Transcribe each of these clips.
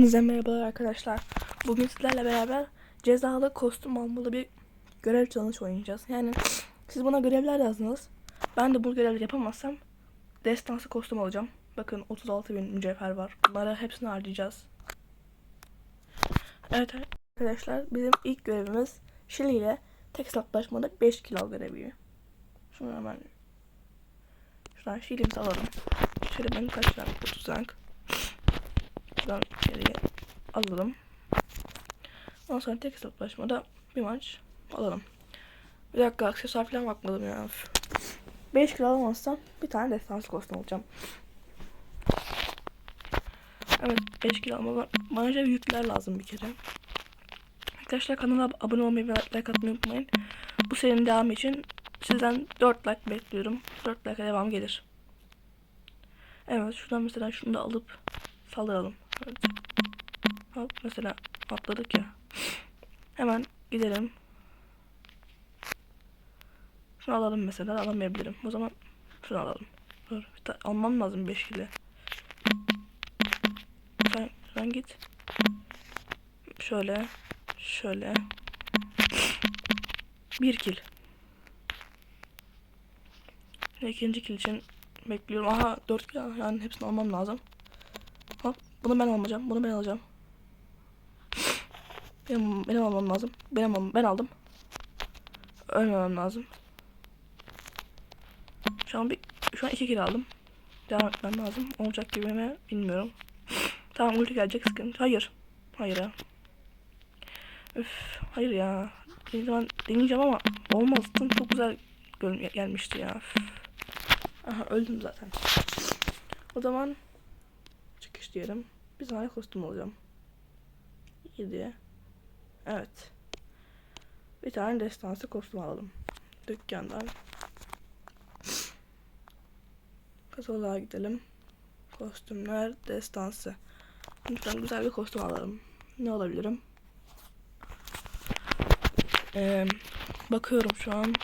Hepinize merhabalar arkadaşlar. Bugün sizlerle beraber cezalı kostüm almalı bir görev challenge oynayacağız. Yani siz bana görevler yazdınız. Ben de bu görevleri yapamazsam destansı kostüm alacağım. Bakın 36 bin mücevher var. Bunları hepsini harcayacağız. Evet arkadaşlar bizim ilk görevimiz Şili ile tek hesaplaşmada 5 kilo görevi. Şunu hemen şuradan Şili'mizi alalım. Şöyle ben kaç tane 30 rank. Buradan içeriye alalım. Ondan sonra tek hesaplaşmada bir maç alalım. Bir dakika aksesuar falan bakmadım ya. 5 kilo alamazsam bir tane destansı kostüm alacağım. Evet 5 kilo ama bana şöyle yükler lazım bir kere. Arkadaşlar kanala ab- abone olmayı ve like atmayı unutmayın. Bu serinin devamı için sizden 4 like bekliyorum. 4 like devam gelir. Evet şuradan mesela şunu da alıp saldıralım. Hop mesela atladık ya. Hemen gidelim. Şunu alalım mesela alamayabilirim. O zaman şunu alalım. Dur, almam lazım 5 kilo. Sen, sen git. Şöyle. Şöyle. Bir kil. İkinci kil için bekliyorum. Aha 4 kil yani hepsini almam lazım. Bunu ben almayacağım. Bunu ben alacağım. Benim, benim almam lazım. Benim almam, ben aldım. Ölmemem lazım. Şu an bir şu an iki kilo aldım. Devam etmem lazım. Olacak gibi mi bilmiyorum. Tamam ulti gelecek sıkıntı. Hayır. Hayır ya. Üf, hayır ya. Deneyeceğim, deneyeceğim ama olmaz. Çok, güzel gel- gelmişti ya. Üf. Aha öldüm zaten. O zaman diyelim. Bir tane kostüm alacağım. 7. Evet. Bir tane destansı kostüm alalım. Dükkandan. Kataloğa gidelim. Kostümler destansı. Lütfen güzel bir kostüm alalım. Ne alabilirim? Ee, bakıyorum şu an.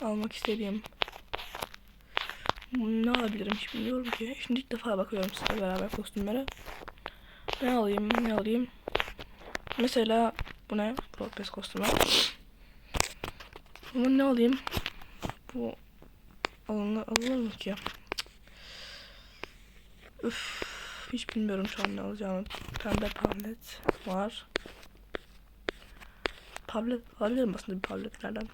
Almak istediğim. Ne alabilirim hiç bilmiyorum ki. Şimdi ilk defa bakıyorum sizinle beraber kostümlere. Ne alayım ne alayım. Mesela bu ne? Propes kostümü. Ama ne alayım? Bu alınır, alınır mı ki? Üf, hiç bilmiyorum şu an ne alacağımı. Pembe tablet var. Tablet alabilirim aslında bir tabletlerden.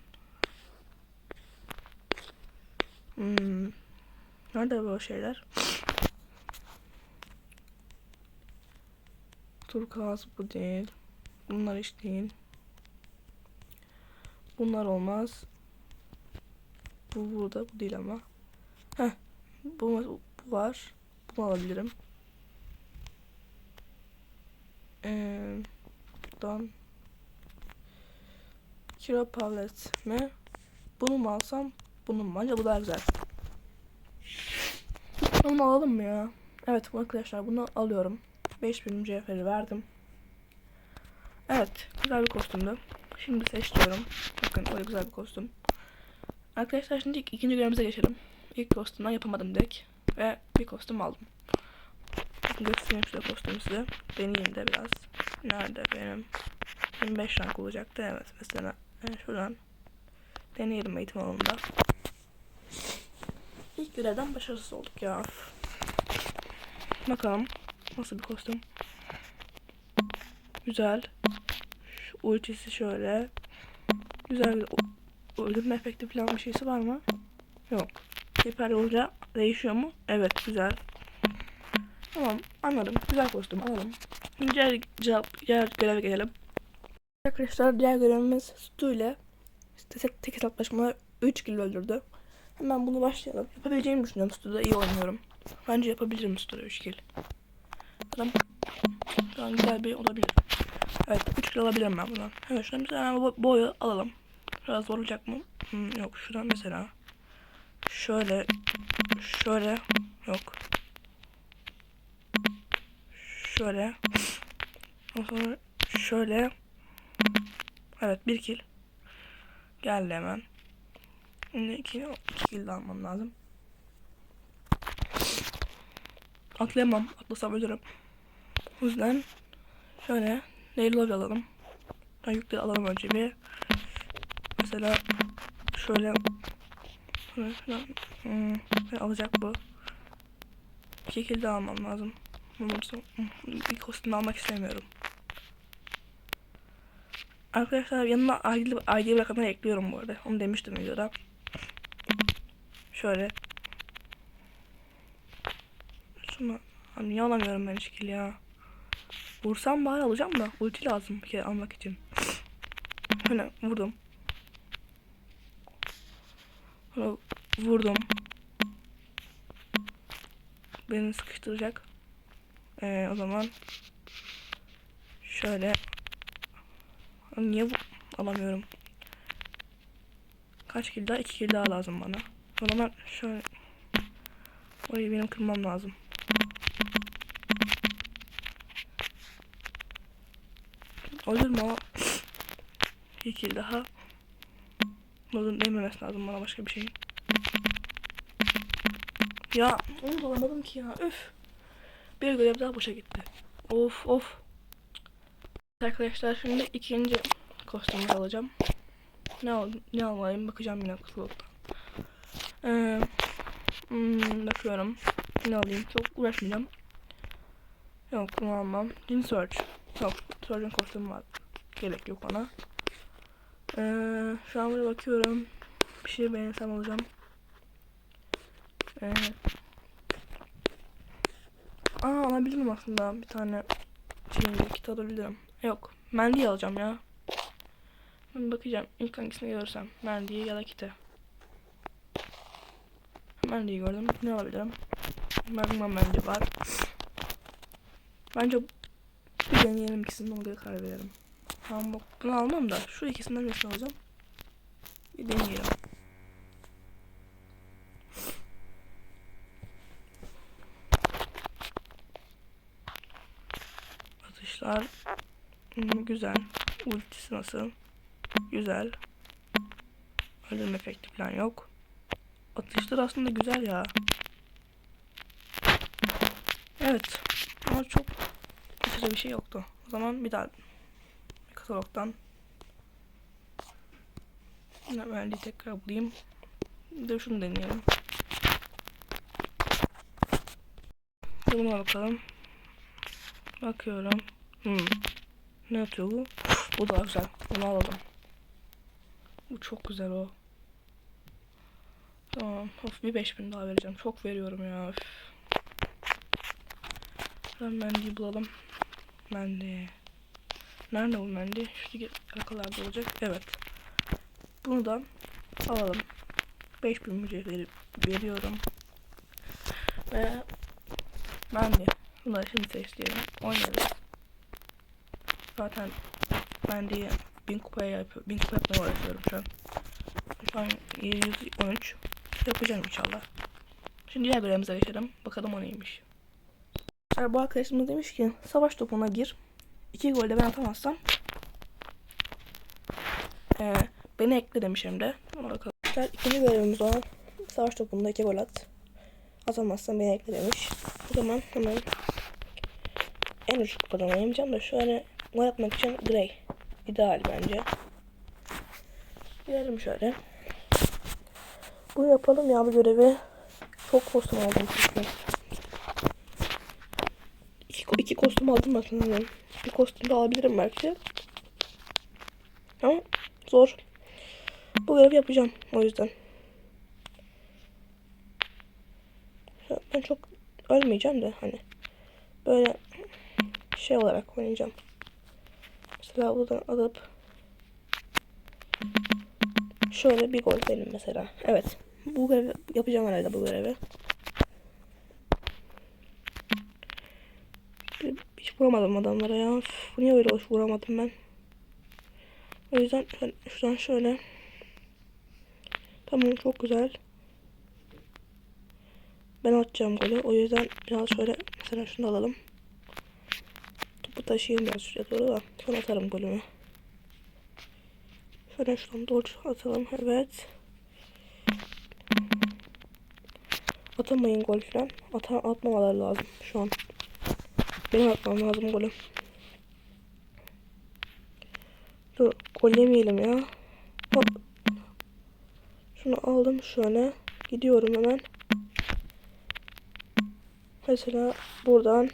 Hmm. Nerede bu şeyler? Turkuaz bu değil. Bunlar hiç değil. Bunlar olmaz. Bu burada bu değil ama. Heh. Bu, bu var. Bunu alabilirim. Ee, buradan Kiro Pavlet mi? Bunu mu alsam? Bunu mu? Bence bu daha güzel. Bunu alalım mı ya? Evet arkadaşlar bunu alıyorum. 5000 mücevheri verdim. Evet güzel bir kostümdü. Şimdi seçiyorum. Bakın öyle güzel bir kostüm. Arkadaşlar şimdi ik- ikinci görevimize geçelim. İlk kostümden yapamadım direkt. Ve bir kostüm aldım. Göstereyim şöyle kostümü size. Deneyeyim de biraz. Nerede benim? 25 rank olacaktı evet mesela. Yani şuradan deneyelim eğitim alanında. Görevden başarısız olduk ya. Bakalım nasıl bir kostüm. Güzel. Şu ultisi şöyle. Güzel bir öldürme efekti falan bir şeysi var mı? Yok. Hiper olunca değişiyor mu? Evet güzel. Tamam anladım. Güzel kostüm alalım. Diğer, cevap, diğer göreve gelelim. Arkadaşlar diğer görevimiz Stu ile işte tek, tek hesaplaşmada 3 kill öldürdü. Hemen bunu başlayalım. Yapabileceğimi düşünüyorum. Stu'da iyi oynuyorum. Bence yapabilirim Stu'da 3 kill. Adam şu güzel bir olabilir. Evet 3 kill alabilirim ben buradan. Evet şuradan mesela boyu alalım. Biraz zor olacak mı? Hmm, yok şuradan mesela. Şöyle. Şöyle. Yok. Şöyle. Sonra şöyle. Evet bir kill. Geldi hemen. Şimdi iki, iki kill almam lazım. Atlayamam. Atlasam ölürüm. O yüzden şöyle Leylo alalım. Ben yükleri alalım önce bir. Mesela şöyle şöyle, hmm, alacak bu. Bir şekilde almam lazım. Bunu bir kostüm almak istemiyorum. Arkadaşlar yanına ID, ID rakamını ekliyorum bu arada. Onu demiştim videoda. Şöyle. Şunu Abi niye alamıyorum ben şekil ya. Vursam bari alacağım da ulti lazım bir kere almak için. Hani vurdum. Hani vurdum. Beni sıkıştıracak. Ee, o zaman şöyle niye bu alamıyorum? Kaç kill daha? 2 kill daha lazım bana. O zaman şöyle orayı benim kırmam lazım. Mu ama 2 kill daha. Bunun değmemesi lazım bana başka bir şey. Ya onu da ki ya. Üf. Bir görev daha boşa gitti. Of of. Arkadaşlar şimdi ikinci kostümü alacağım. Ne al ne alayım bakacağım yine kısılıktan. Ee, hmm, bakıyorum. Ne alayım çok uğraşmayacağım. Yok bunu. Din Search. Yok Search'ın kostümü var. Gerek yok bana. Ee, şu an buraya bakıyorum. Bir şey beğensem alacağım. Ee, aa alabilirim aslında bir tane şey kit alabilirim. Yok. Mendi'yi alacağım ya. Ben bakacağım. İlk hangisini görürsem. Mendi'yi ya da kite. Mendi'yi gördüm. Ne alabilirim? Magma Mendi var. Bence bir deneyelim ikisini ona göre karar verelim. Tamam bunu almam da şu ikisinden birisini alacağım. Bir deneyelim. Atışlar hmm, güzel. Ultisi nasıl? Güzel. Ölüm efekti falan yok. Atışlar aslında güzel ya. Evet. Ama çok aşırı bir şey yoktu. O zaman bir daha katalogdan hemen tekrar bulayım. De şunu deneyelim. Buna bakalım. Bakıyorum. Hmm. Ne atıyor bu? Bu daha güzel. Bunu alalım. Bu çok güzel o. Tamam. Of bir 5000 daha vereceğim. Çok veriyorum ya. Üf. Ben Mendy'yi bulalım. Mendy. Nerede bu Mendy? Şuradaki arkalarda olacak. Evet. Bunu da alalım. 5000 mücevheri veriyorum. Ve Mendy. Bunları şimdi seçtiğim oynarız. Zaten Mendy'yi 1000 kupaya yapıyorum. 1000 kupa yapmaya uğraşıyorum şu an. Şu an 713 yapacağım inşallah. Şimdi diğer görevimize geçelim. Bakalım o neymiş. Bu arkadaşımız demiş ki savaş topuna gir. İki gol de ben atamazsam ee, beni ekle demiş hem de. Bakalım. İkinci görevimiz olan savaş topunda iki gol at. Atamazsan beni ekle demiş. O zaman hemen en uç kupadan oynayacağım da şöyle gol atmak için Grey. ideal bence. Girelim şöyle. Bu yapalım ya bu görevi. Çok kostüm aldım çünkü. İki, iki kostüm aldım sanırım. Bir kostüm de alabilirim belki. Ama zor. Bu görevi yapacağım o yüzden. Ben çok ölmeyeceğim de hani böyle şey olarak oynayacağım. Mesela buradan alıp şöyle bir gol benim mesela. Evet. Bu görevi yapacağım herhalde bu görevi. Hiç vuramadım adamlara ya. Üf, niye öyle hoş vuramadım ben. O yüzden şuradan şöyle. Tamam çok güzel. Ben atacağım golü. O yüzden biraz şöyle mesela şunu alalım. Topu taşıyayım biraz şuraya doğru da. Sonra atarım golümü. Şöyle şuradan doğru atalım. Evet. Atamayın gol falan. Ata atmamaları lazım şu an. Benim atmam lazım golü. Dur gol yemeyelim ya. Hop. Şunu aldım şöyle. Gidiyorum hemen. Mesela buradan.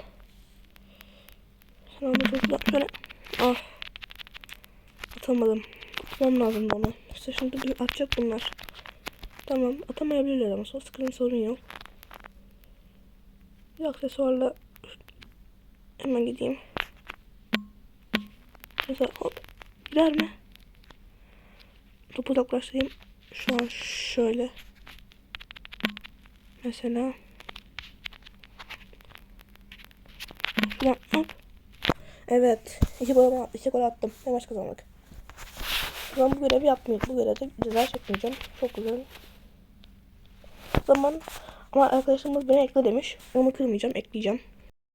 Şöyle. Ah. Atamadım. Tutmam lazım onu. İşte şimdi atacak bunlar. Tamam atamayabilirler ama son sıkıntı sorun yok. Bir aksesuarla hemen gideyim. Mesela hop gider mi? Topu uzaklaştırayım. Şu an şöyle. Mesela. Şuradan hop. Evet. İki gol, iki gol attım. Ve maç kazandık. Ben bu görevi yapmayayım. Bu görevde ceza çekmeyeceğim. Çok güzel. Zaman ama arkadaşlarımız beni ekle demiş. Onu kırmayacağım. Ekleyeceğim.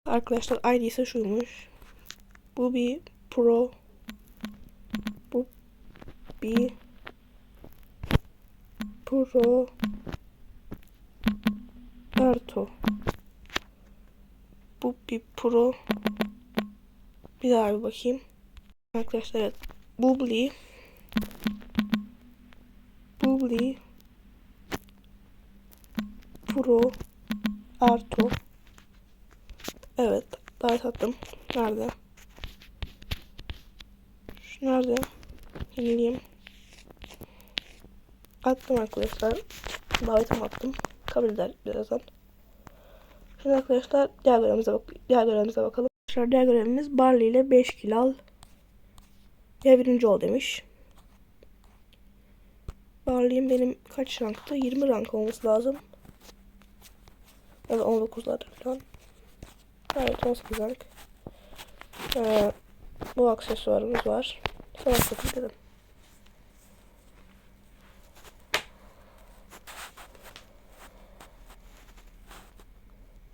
Arkadaşlar ID'si şuymuş. Bu bir pro. Bu bir pro Erto. Bu bir pro. Bir daha bir bakayım. Arkadaşlar evet. Bubbly. Bubbly. Pro. Arto. Evet. Daha sattım. Nerede? Şu nerede? Yenileyim. Attım arkadaşlar. Davetimi attım. Kabul eder birazdan. Şimdi arkadaşlar diğer görevimize, bak diğer görevimize bakalım. Arkadaşlar diğer görevimiz Barley ile 5 kilo al. Ya birinci ol demiş. Barley'im benim kaç ranktı? 20 rank olması lazım. Ya da 19'larda falan. Evet 18 rank. Ee, bu aksesuarımız var. Sonra satabilirim.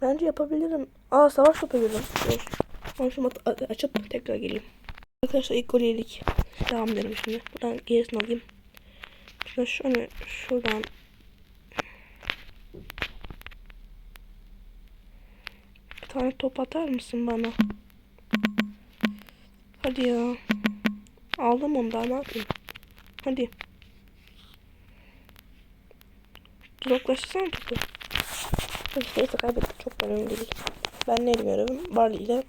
Bence yapabilirim. Aa savaş. Ben şunu at- açıp tekrar geleyim. Arkadaşlar ilk golü yedik. Devam edelim şimdi. Buradan gerisini alayım. Şuna şöyle şuradan bir tane top atar mısın bana? Hadi ya. Aldım onu daha ne yapayım? Hadi. Uzaklaştırsana topu. Neyse kaybettik. Çok da önemli değil. Ben ne görevim? Barley ile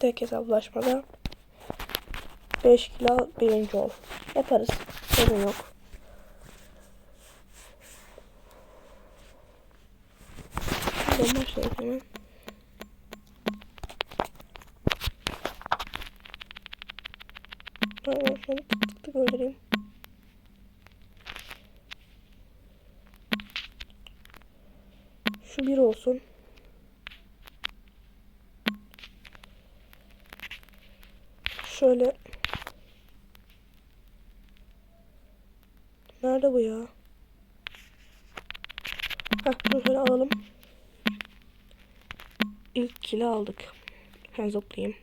tek hesaplaşmada 5 kilo birinci ol. Yaparız. Sorun yok. Ben başlayayım hemen. Tamam şöyle tık tık tık öldüreyim. Şu bir olsun. Şöyle. Nerede bu ya? Heh, şunu şöyle alalım. İlk kili aldık. Ben zıplayayım.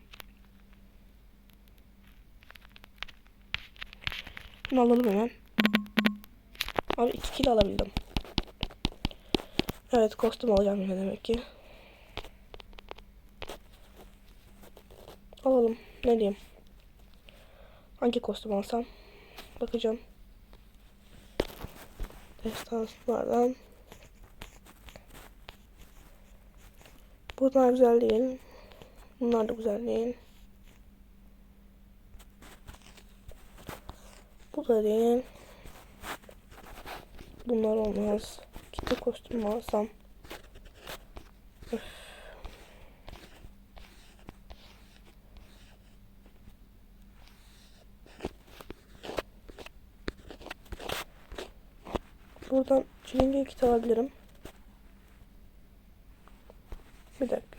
Şunu alalım hemen. Abi iki kilo alabildim. Evet kostüm alacağım yine demek ki. Alalım. Ne diyeyim? Hangi kostüm alsam? Bakacağım. Destanslardan. Bunlar güzel değil. Bunlar da güzel değil. Bu da değil. Bunlar olmaz. Kitle kostümü alsam. Buradan çilingir kit alabilirim.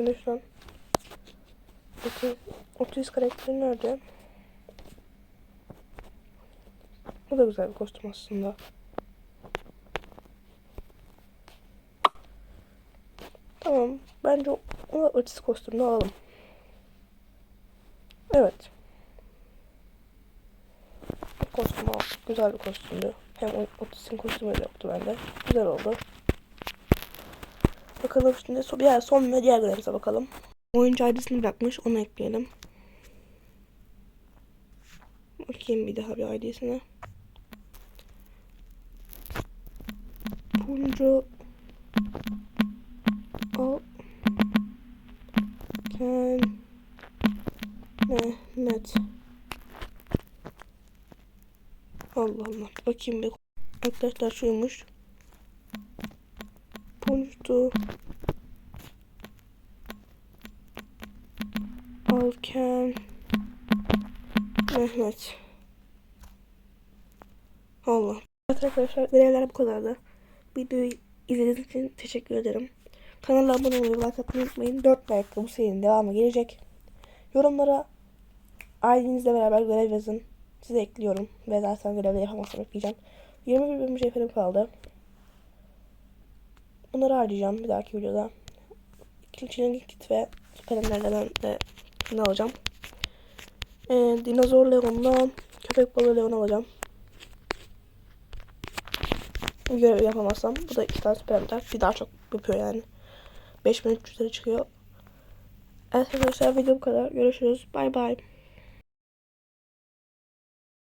Bir dakika lütfen. 30, 30 karakteri nerede? Bu da güzel bir kostüm aslında. Tamam. Bence o Otis kostümünü alalım. Evet. Bu kostümü al. Güzel bir kostümdü. Hem Otis'in kostümü de yoktu bende. Güzel oldu. Bakalım şimdi son, diğer son ve diğer görevimize bakalım. Oyuncu ID'sini bırakmış. Onu ekleyelim. Bakayım bir daha bir ID'sine. Buncu Al Ken Mehmet Allah Allah. Bakayım bir. Arkadaşlar şuymuş. Punçtu. Alken Mehmet. Allah. Evet arkadaşlar görevler bu kadardı. Videoyu izlediğiniz için teşekkür ederim. Kanala abone olmayı, like atmayı unutmayın. 4 like bu serinin devamı gelecek. Yorumlara ailenizle beraber görev yazın. Size ekliyorum. Ve zaten görevde yapamazsam ekleyeceğim. 21 bölüm cevherim kaldı. Bunları harcayacağım bir dahaki videoda. Çilingir kit ve kalemlerden de ne alacağım. Ee, dinozor Leon'la köpek balığı Leon alacağım. Bu görevi yapamazsam bu da iki tane süper ender. Bir daha çok yapıyor yani. 5300 lira çıkıyor. Evet arkadaşlar video kadar. Görüşürüz. Bay bay.